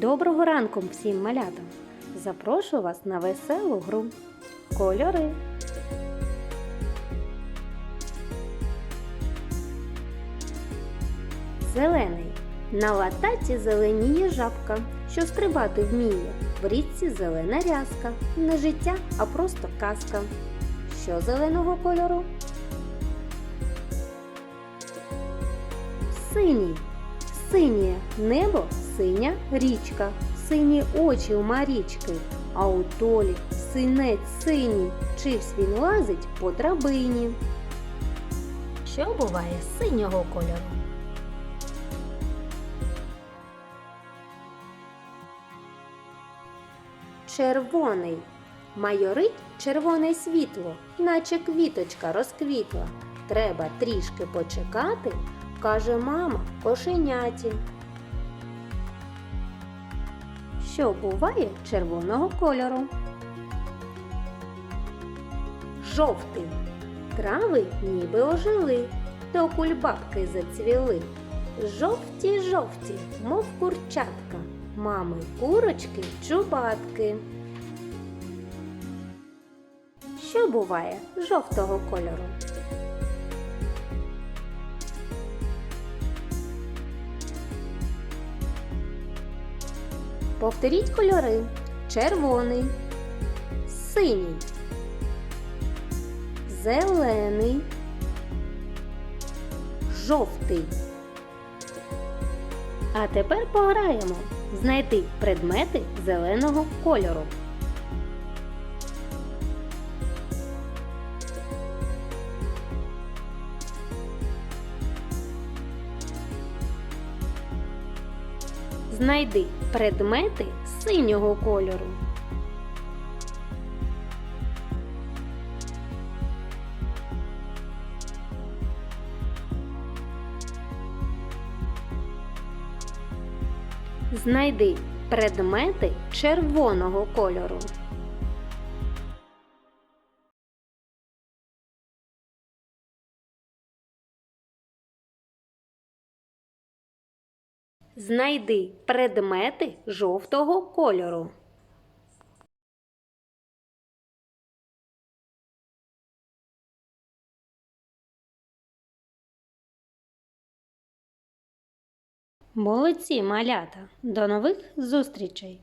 Доброго ранку всім малятам! Запрошую вас на веселу гру. Кольори. Зелений. На лататі зеленіє жабка, що стрибати вміє. В річці зелена рязка. Не життя, а просто казка. Що зеленого кольору? Синій. Синє небо, синя річка, сині очі у Марічки, а у толі синець синій, чивсь він лазить по драбині. Що буває синього кольору? Червоний. Майорить червоне світло, наче квіточка розквітла. Треба трішки почекати, каже мама кошеняті. Що буває червоного кольору? Жовтий. Трави ніби ожили, то кульбабки зацвіли. Жовті жовті, мов курчатка, мами курочки чубатки. Що буває жовтого кольору? Повторіть кольори. Червоний, синій, зелений, жовтий. А тепер пограємо. Знайти предмети зеленого кольору. Знайди предмети синього кольору. Знайди предмети червоного кольору. Знайди предмети жовтого кольору. Молодці, малята! До нових зустрічей!